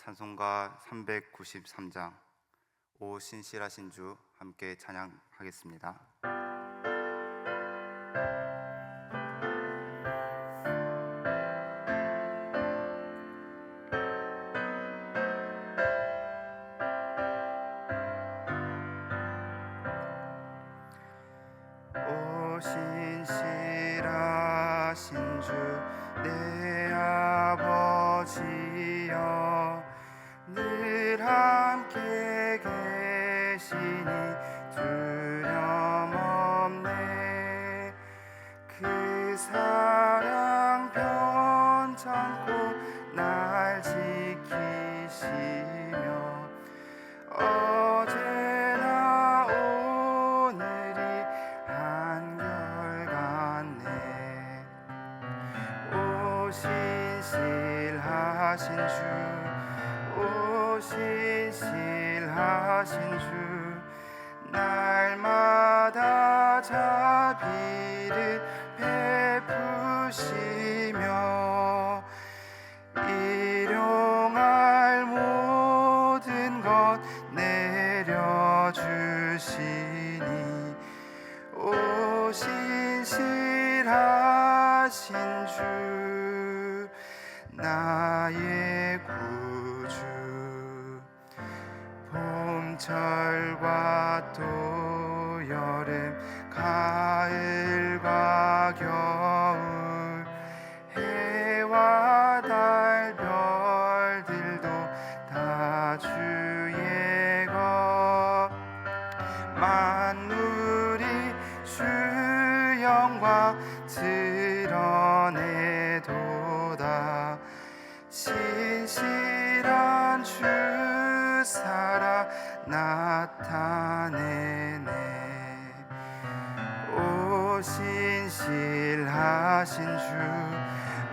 찬송가 393장 오 신실하신 주 함께 찬양하겠습니다. 베푸시며 일용할 모든 것 내려주시니 오 신실하신 주 나의 구주 봄철과 나타내네. 오 신실하신 주,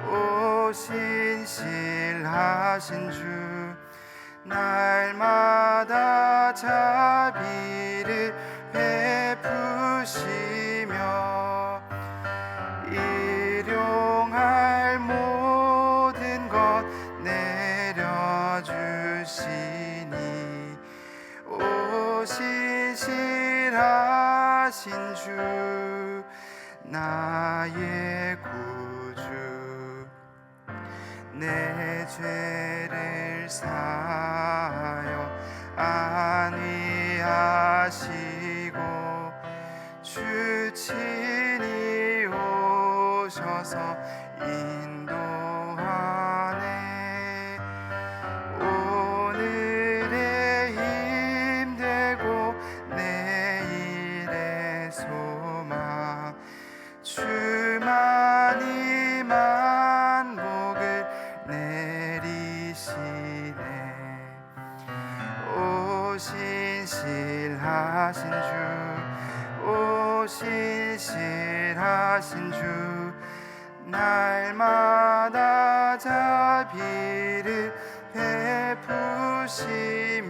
오 신실하신 주, 날마다 자비를 베푸시 하신 주 나의 구주 내 죄를 사 날마다 자비를 베푸시며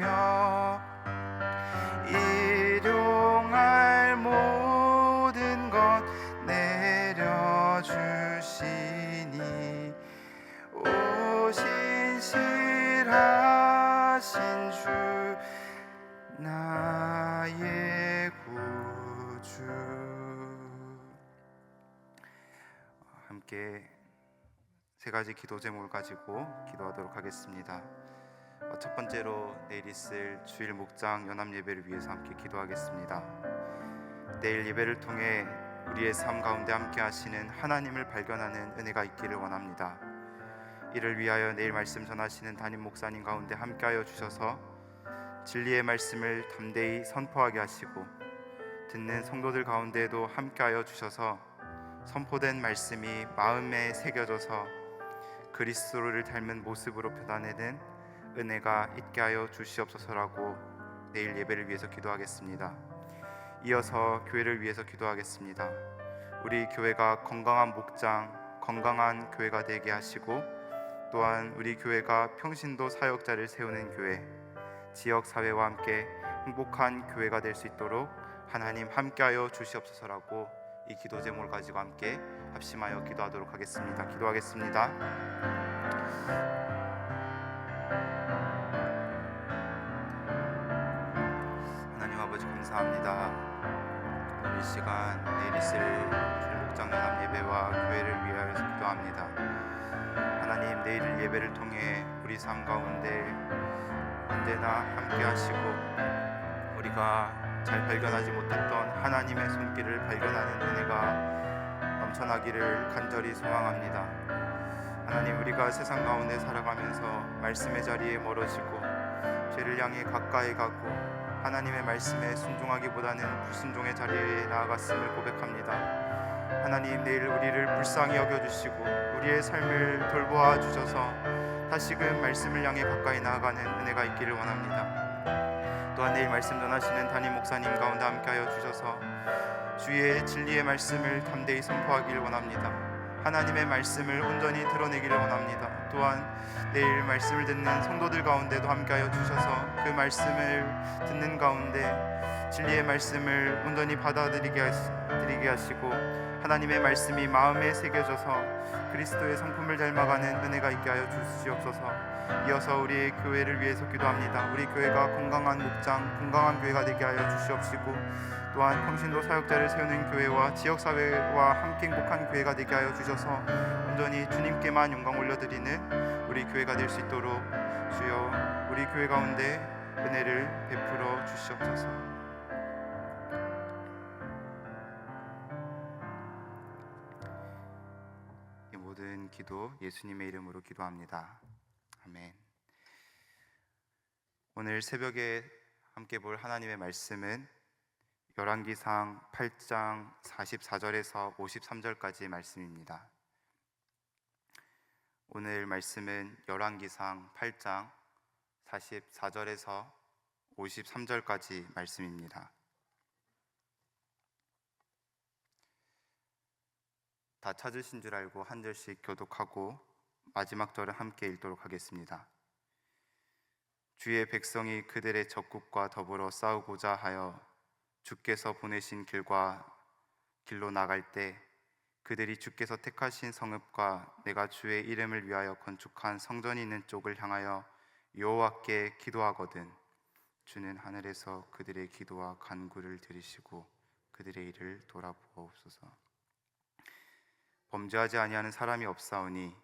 함께 세 가지 기도 제목을 가지고 기도하도록 하겠습니다. 어, 첫 번째로 내일 있을 주일 목장 연합 예배를 위해서 함께 기도하겠습니다. 내일 예배를 통해 우리의 삶 가운데 함께 하시는 하나님을 발견하는 은혜가 있기를 원합니다. 이를 위하여 내일 말씀 전하시는 담임 목사님 가운데 함께하여 주셔서 진리의 말씀을 담대히 선포하게 하시고 듣는 성도들 가운데에도 함께하여 주셔서 선포된 말씀이 마음에 새겨져서 그리스도를 닮은 모습으로 표현되는 은혜가 있게 하여 주시옵소서라고 내일 예배를 위해서 기도하겠습니다. 이어서 교회를 위해서 기도하겠습니다. 우리 교회가 건강한 목장, 건강한 교회가 되게 하시고 또한 우리 교회가 평신도 사역자를 세우는 교회, 지역 사회와 함께 행복한 교회가 될 수 있도록 하나님 함께하여 주시옵소서라고 이 기도 제목을 가지고 함께 합심하여 기도하도록 하겠습니다. 기도하겠습니다. 감사합니다. 오늘 시간 내일 있을 주목장난 예배와 교회를 위하여 기도합니다. 하나님 내일 예배를 통해 우리 삶 가운데 언제나 함께하시고 우리가 잘 발견하지 못했던 하나님의 손길을 발견하는 은혜가 넘쳐나기를 간절히 소망합니다. 하나님 우리가 세상 가운데 살아가면서 말씀의 자리에 멀어지고 죄를 향해 가까이 가고 하나님의 말씀에 순종하기보다는 불순종의 자리에 나아갔음을 고백합니다. 하나님 내일 우리를 불쌍히 여겨 주시고 우리의 삶을 돌보아 주셔서 다시금 말씀을 향해 가까이 나아가는 은혜가 있기를 원합니다. 또한 내일 말씀 전하시는 담임 목사님 가운데 함께하여 주셔서 주의 진리의 말씀을 담대히 선포하기를 원합니다. 하나님의 말씀을 온전히 드러내기를 원합니다. 또한 내일 말씀을 듣는 성도들 가운데도 함께하여 주셔서 그 말씀을 듣는 가운데 진리의 말씀을 온전히 받아들이게 하시고 하나님의 말씀이 마음에 새겨져서 그리스도의 성품을 닮아가는 은혜가 있게 하여 주시옵소서. 이어서 우리 교회를 위해서 기도합니다. 우리 교회가 건강한 목장, 건강한 교회가 되게 하여 주시옵시고 또한 평신도 사역자를 세우는 교회와 지역 사회와 함께 행복한 교회가 되게 하여 주셔서 온전히 주님께만 영광 올려드리는 우리 교회가 될 수 있도록 주여 우리 교회 가운데 은혜를 베풀어 주시옵소서. 기도 예수님의 이름으로 기도합니다. 아멘. 오늘 새벽에 함께 볼 하나님의 말씀은 열왕기상 8장 44절에서 53절까지 말씀입니다. 오늘 말씀은 열왕기상 8장 44절에서 53절까지 말씀입니다. 다 찾으신 줄 알고 한 절씩 교독하고 마지막 절을 함께 읽도록 하겠습니다. 주의 백성이 그들의 적국과 더불어 싸우고자 하여 주께서 보내신 길과 길로 나갈 때 그들이 주께서 택하신 성읍과 내가 주의 이름을 위하여 건축한 성전이 있는 쪽을 향하여 여호와께 기도하거든 주는 하늘에서 그들의 기도와 간구를 들으시고 그들의 일을 돌아보옵소서. 범죄하지 아니하는 사람이 없사오니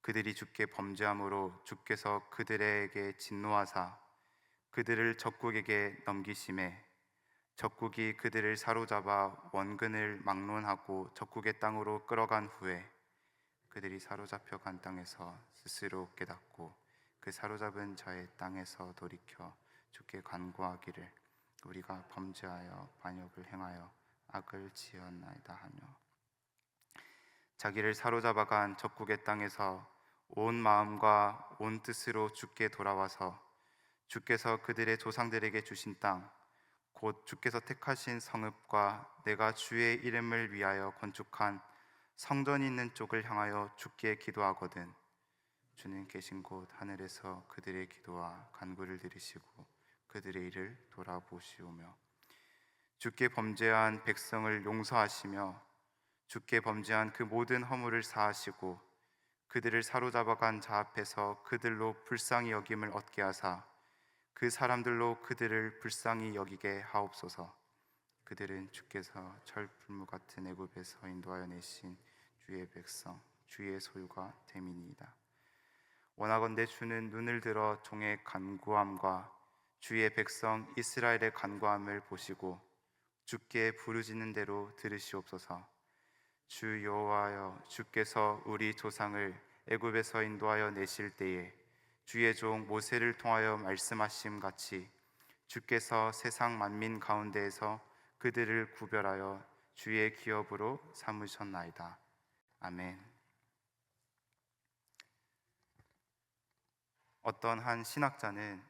그들이 주께 범죄함으로 주께서 그들에게 진노하사 그들을 적국에게 넘기심에 적국이 그들을 사로잡아 원근을 막론하고 적국의 땅으로 끌어간 후에 그들이 사로잡혀 간 땅에서 스스로 깨닫고 그 사로잡은 자의 땅에서 돌이켜 주께 간구하기를 우리가 범죄하여 반역을 행하여 악을 지었나이다 하며 자기를 사로잡아간 적국의 땅에서 온 마음과 온 뜻으로 주께 돌아와서 주께서 그들의 조상들에게 주신 땅 곧 주께서 택하신 성읍과 내가 주의 이름을 위하여 건축한 성전이 있는 쪽을 향하여 주께 기도하거든. 주는 계신 곳 하늘에서 그들의 기도와 간구를 들으시고 그들의 일을 돌아보시오며 주께 범죄한 백성을 용서하시며 주께 범죄한 그 모든 허물을 사하시고 그들을 사로잡아간 자 앞에서 그들로 불쌍히 여김을 얻게 하사 그 사람들로 그들을 불쌍히 여기게 하옵소서. 그들은 주께서 철풀무 같은 애굽에서 인도하여 내신 주의 백성 주의 소유가 됨이니이다. 원하건대 주는 눈을 들어 종의 간구함과 주의 백성 이스라엘의 간구함을 보시고 주께 부르짖는 대로 들으시옵소서. 주 여호와여 주께서 우리 조상을 애굽에서 인도하여 내실 때에 주의 종 모세를 통하여 말씀하심 같이 주께서 세상 만민 가운데에서 그들을 구별하여 주의 기업으로 삼으셨나이다. 아멘. 어떤 한 신학자는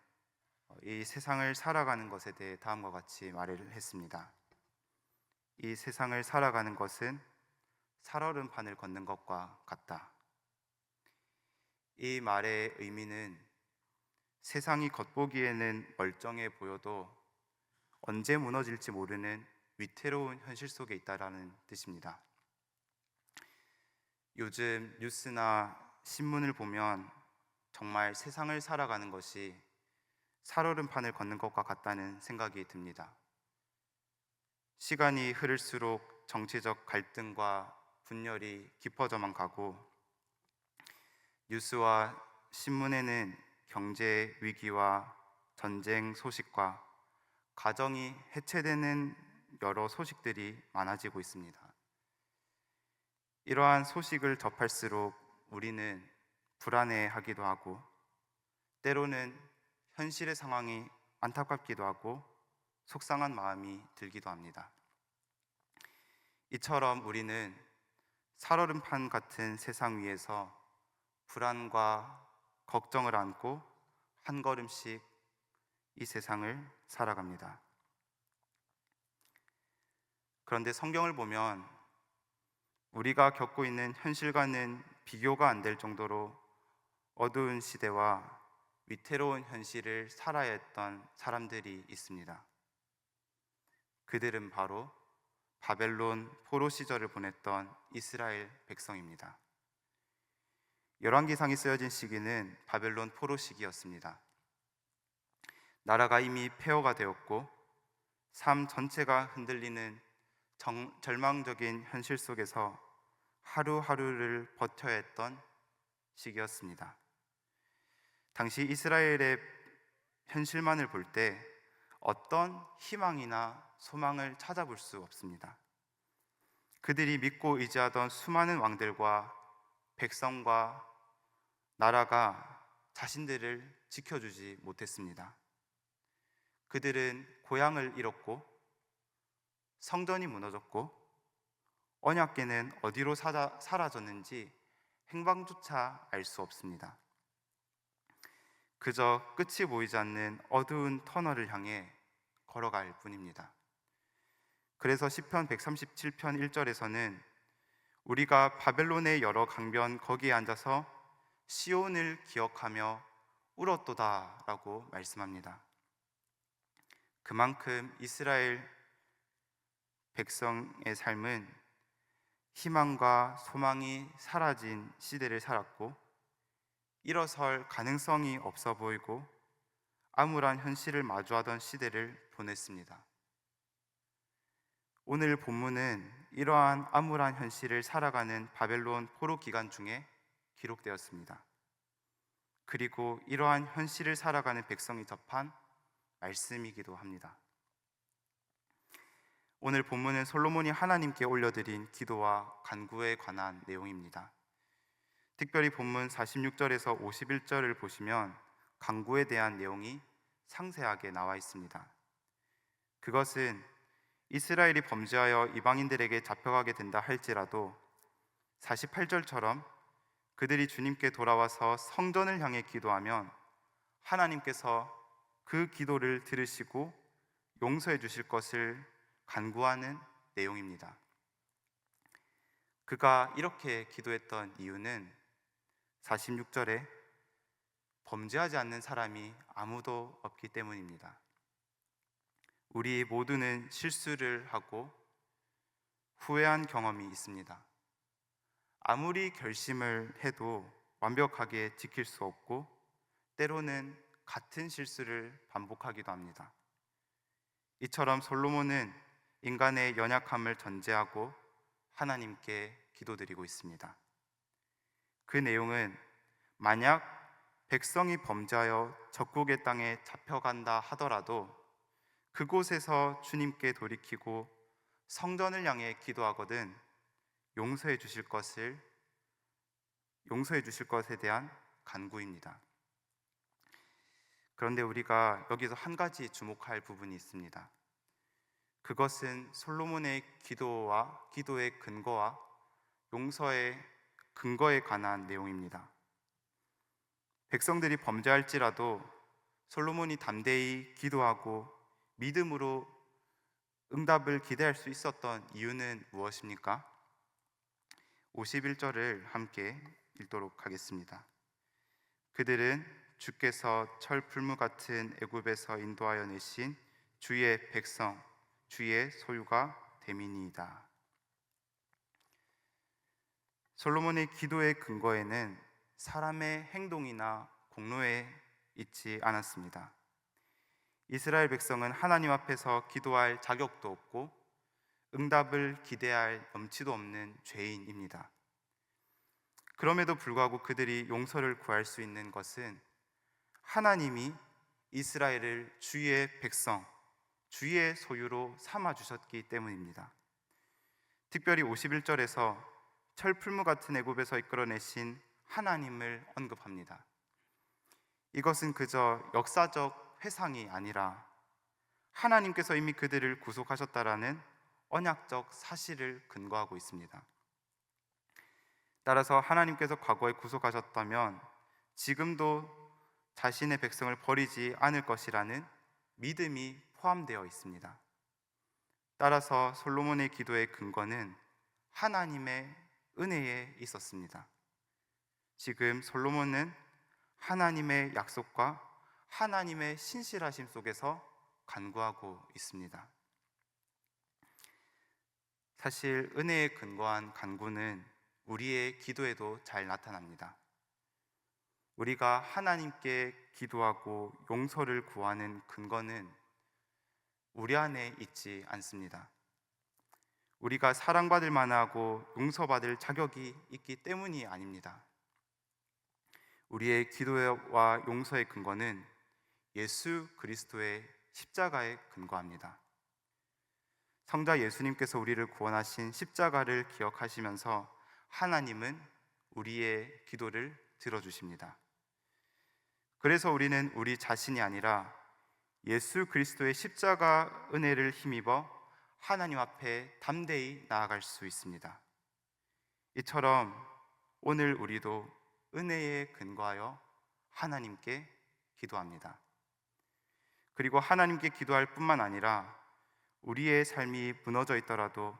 이 세상을 살아가는 것에 대해 다음과 같이 말을 했습니다. 이 세상을 살아가는 것은 살얼음판을 걷는 것과 같다. 이 말의 의미는 세상이 겉보기에는 멀쩡해 보여도 언제 무너질지 모르는 위태로운 현실 속에 있다라는 뜻입니다. 요즘 뉴스나 신문을 보면 정말 세상을 살아가는 것이 살얼음판을 걷는 것과 같다는 생각이 듭니다. 시간이 흐를수록 정치적 갈등과 분열이 깊어져만 가고 뉴스와 신문에는 경제 위기와 전쟁 소식과 가정이 해체되는 여러 소식들이 많아지고 있습니다. 이러한 소식을 접할수록 우리는 불안해하기도 하고 때로는 현실의 상황이 안타깝기도 하고 속상한 마음이 들기도 합니다. 이처럼 우리는 살얼음판 같은 세상 위에서 불안과 걱정을 안고 한 걸음씩 이 세상을 살아갑니다. 그런데 성경을 보면 우리가 겪고 있는 현실과는 비교가 안 될 정도로 어두운 시대와 위태로운 현실을 살아야 했던 사람들이 있습니다. 그들은 바로 바벨론 포로 시절을 보냈던 이스라엘 백성입니다. 열왕기상이 쓰여진 시기는 바벨론 포로 시기였습니다. 나라가 이미 폐허가 되었고 삶 전체가 흔들리는 정, 절망적인 현실 속에서 하루하루를 버텨야 했던 시기였습니다. 당시 이스라엘의 현실만을 볼 때 어떤 희망이나 소망을 찾아볼 수 없습니다. 그들이 믿고 의지하던 수많은 왕들과 백성과 나라가 자신들을 지켜주지 못했습니다. 그들은 고향을 잃었고 성전이 무너졌고 언약계는 어디로 사자, 사라졌는지 행방조차 알 수 없습니다. 그저 끝이 보이지 않는 어두운 터널을 향해 걸어갈 뿐입니다. 그래서 시편 137편 1절에서는 우리가 바벨론의 여러 강변 거기에 앉아서 시온을 기억하며 울었도다라고 말씀합니다. 그만큼 이스라엘 백성의 삶은 희망과 소망이 사라진 시대를 살았고 일어설 가능성이 없어 보이고 암울한 현실을 마주하던 시대를 보냈습니다. 오늘 본문은 이러한 암울한 현실을 살아가는 바벨론 포로 기간 중에 기록되었습니다. 그리고 이러한 현실을 살아가는 백성이 접한 말씀이기도 합니다. 오늘 본문은 솔로몬이 하나님께 올려드린 기도와 간구에 관한 내용입니다. 특별히 본문 46절에서 51절을 보시면 간구에 대한 내용이 상세하게 나와 있습니다. 그것은 이스라엘이 범죄하여 이방인들에게 잡혀가게 된다 할지라도 48절처럼 그들이 주님께 돌아와서 성전을 향해 기도하면 하나님께서 그 기도를 들으시고 용서해 주실 것을 간구하는 내용입니다. 그가 이렇게 기도했던 이유는 46절에 범죄하지 않는 사람이 아무도 없기 때문입니다. 우리 모두는 실수를 하고 후회한 경험이 있습니다. 아무리 결심을 해도 완벽하게 지킬 수 없고 때로는 같은 실수를 반복하기도 합니다. 이처럼 솔로몬은 인간의 연약함을 전제하고 하나님께 기도드리고 있습니다. 그 내용은 만약 백성이 범죄하여 적국의 땅에 잡혀간다 하더라도 그곳에서 주님께 돌이키고 성전을 향해 기도하거든 용서해 주실 것을 용서해 주실 것에 대한 간구입니다. 그런데 우리가 여기서 한 가지 주목할 부분이 있습니다. 그것은 솔로몬의 기도와 기도의 근거와 용서의 근거에 관한 내용입니다. 백성들이 범죄할지라도 솔로몬이 담대히 기도하고 믿음으로 응답을 기대할 수 있었던 이유는 무엇입니까? 51절을 함께 읽도록 하겠습니다. 그들은 주께서 철풀무 같은 애굽에서 인도하여 내신 주의 백성 주의 소유가 됨이니이다. 솔로몬의 기도의 근거에는 사람의 행동이나 공로에 있지 않았습니다. 이스라엘 백성은 하나님 앞에서 기도할 자격도 없고 응답을 기대할 염치도 없는 죄인입니다. 그럼에도 불구하고 그들이 용서를 구할 수 있는 것은 하나님이 이스라엘을 주의 백성, 주의 소유로 삼아 주셨기 때문입니다. 특별히 51절에서 철풀무 같은 애굽에서 이끌어내신 하나님을 언급합니다. 이것은 그저 역사적 회상이 아니라 하나님께서 이미 그들을 구속하셨다라는 언약적 사실을 근거하고 있습니다. 따라서 하나님께서 과거에 구속하셨다면 지금도 자신의 백성을 버리지 않을 것이라는 믿음이 포함되어 있습니다. 따라서 솔로몬의 기도의 근거는 하나님의 은혜에 있었습니다. 지금 솔로몬은 하나님의 약속과 하나님의 신실하심 속에서 간구하고 있습니다. 사실 은혜에 근거한 간구는 우리의 기도에도 잘 나타납니다. 우리가 하나님께 기도하고 용서를 구하는 근거는 우리 안에 있지 않습니다. 우리가 사랑받을 만하고 용서받을 자격이 있기 때문이 아닙니다. 우리의 기도와 용서의 근거는 예수 그리스도의 십자가에 근거합니다. 성자 예수님께서 우리를 구원하신 십자가를 기억하시면서 하나님은 우리의 기도를 들어주십니다. 그래서 우리는 우리 자신이 아니라 예수 그리스도의 십자가 은혜를 힘입어 하나님 앞에 담대히 나아갈 수 있습니다. 이처럼 오늘 우리도 은혜에 근거하여 하나님께 기도합니다. 그리고 하나님께 기도할 뿐만 아니라 우리의 삶이 무너져 있더라도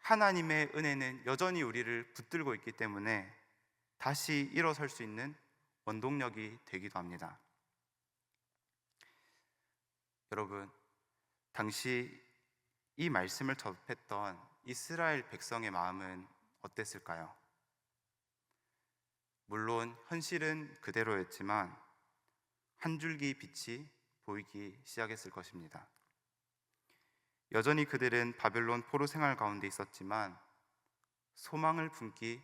하나님의 은혜는 여전히 우리를 붙들고 있기 때문에 다시 일어설 수 있는 원동력이 되기도 합니다. 여러분, 당시 이 말씀을 접했던 이스라엘 백성의 마음은 어땠을까요? 물론 현실은 그대로였지만 한 줄기 빛이 보이기 시작했을 것입니다. 여전히 그들은 바벨론 포로 생활 가운데 있었지만 소망을 품기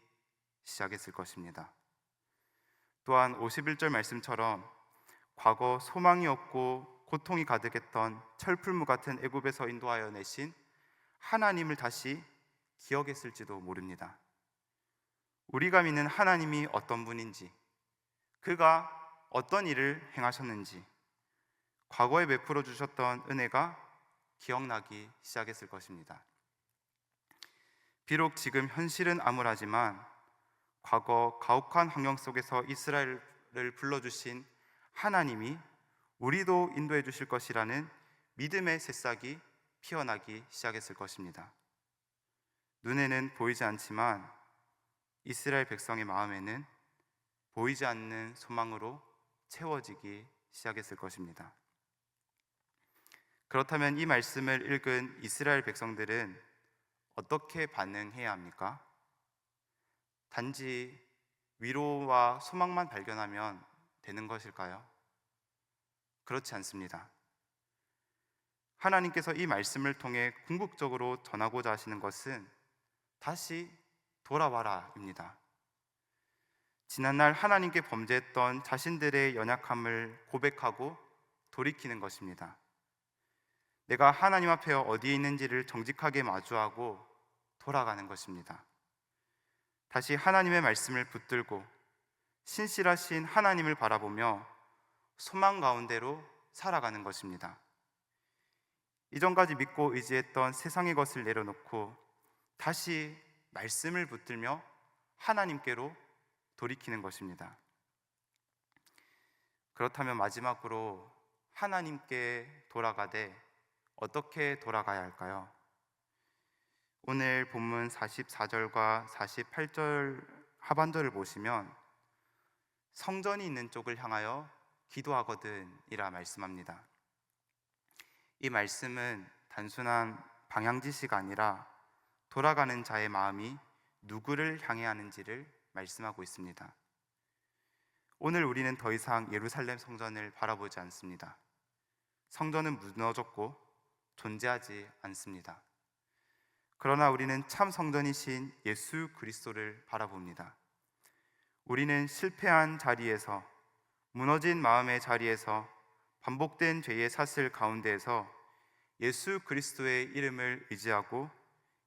시작했을 것입니다. 또한 51절 말씀처럼 과거 소망이 없고 고통이 가득했던 철풀무 같은 애굽에서 인도하여 내신 하나님을 다시 기억했을지도 모릅니다. 우리가 믿는 하나님이 어떤 분인지, 그가 어떤 일을 행하셨는지, 과거에 베풀어 주셨던 은혜가 기억나기 시작했을 것입니다. 비록 지금 현실은 암울하지만 과거 가혹한 환경 속에서 이스라엘을 불러주신 하나님이 우리도 인도해 주실 것이라는 믿음의 새싹이 피어나기 시작했을 것입니다. 눈에는 보이지 않지만 이스라엘 백성의 마음에는 보이지 않는 소망으로 채워지기 시작했을 것입니다. 그렇다면 이 말씀을 읽은 이스라엘 백성들은 어떻게 반응해야 합니까? 단지 위로와 소망만 발견하면 되는 것일까요? 그렇지 않습니다. 하나님께서 이 말씀을 통해 궁극적으로 전하고자 하시는 것은 다시 돌아와라입니다. 지난날 하나님께 범죄했던 자신들의 연약함을 고백하고 돌이키는 것입니다. 내가 하나님 앞에 어디에 있는지를 정직하게 마주하고 돌아가는 것입니다. 다시 하나님의 말씀을 붙들고 신실하신 하나님을 바라보며 소망 가운데로 살아가는 것입니다. 이전까지 믿고 의지했던 세상의 것을 내려놓고 다시 말씀을 붙들며 하나님께로 돌이키는 것입니다. 그렇다면 마지막으로 하나님께 돌아가되 어떻게 돌아가야 할까요? 오늘 본문 44절과 48절 하반절을 보시면 성전이 있는 쪽을 향하여 기도하거든이라 말씀합니다. 이 말씀은 단순한 방향 지시가 아니라 돌아가는 자의 마음이 누구를 향해 하는지를 말씀하고 있습니다. 오늘 우리는 더 이상 예루살렘 성전을 바라보지 않습니다. 성전은 무너졌고 존재하지 않습니다. 그러나 우리는 참 성전이신 예수 그리스도를 바라봅니다. 우리는 실패한 자리에서 무너진 마음의 자리에서 반복된 죄의 사슬 가운데에서 예수 그리스도의 이름을 의지하고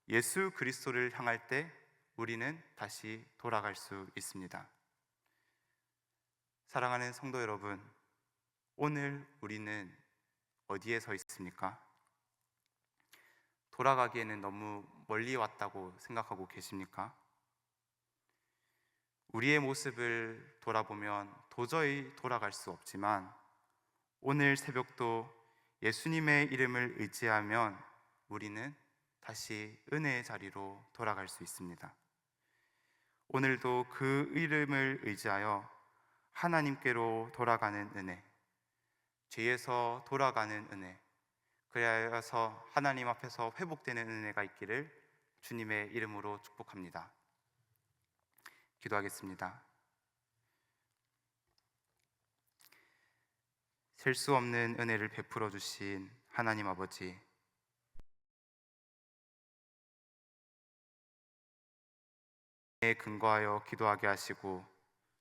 예수 그리스도를 향할 때 우리는 다시 돌아갈 수 있습니다. 사랑하는 성도 여러분, 오늘 우리는 어디에 서 있습니까? 돌아가기에는 너무 멀리 왔다고 생각하고 계십니까? 우리의 모습을 돌아보면 도저히 돌아갈 수 없지만 오늘 새벽도 예수님의 이름을 의지하면 우리는 다시 은혜의 자리로 돌아갈 수 있습니다. 오늘도 그 이름을 의지하여 하나님께로 돌아가는 은혜, 죄에서 돌아가는 은혜, 그래서 하나님 앞에서 회복되는 은혜가 있기를 주님의 이름으로 축복합니다. 기도하겠습니다. 셀 수 없는 은혜를 베풀어 주신 하나님 아버지, 에 근거하여 기도하게 하시고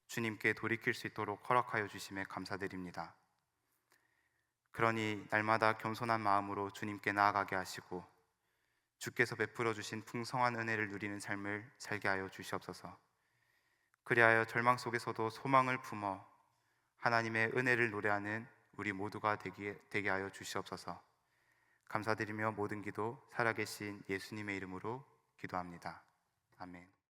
주님께 돌이킬 수 있도록 허락하여 주심에 감사드립니다. 그러니 날마다 겸손한 마음으로 주님께 나아가게 하시고 주께서 베풀어 주신 풍성한 은혜를 누리는 삶을 살게 하여 주시옵소서. 그리하여 절망 속에서도 소망을 품어 하나님의 은혜를 노래하는 우리 모두가 되게, 되게 하여 주시옵소서. 감사드리며 모든 기도 살아계신 예수님의 이름으로 기도합니다. 아멘.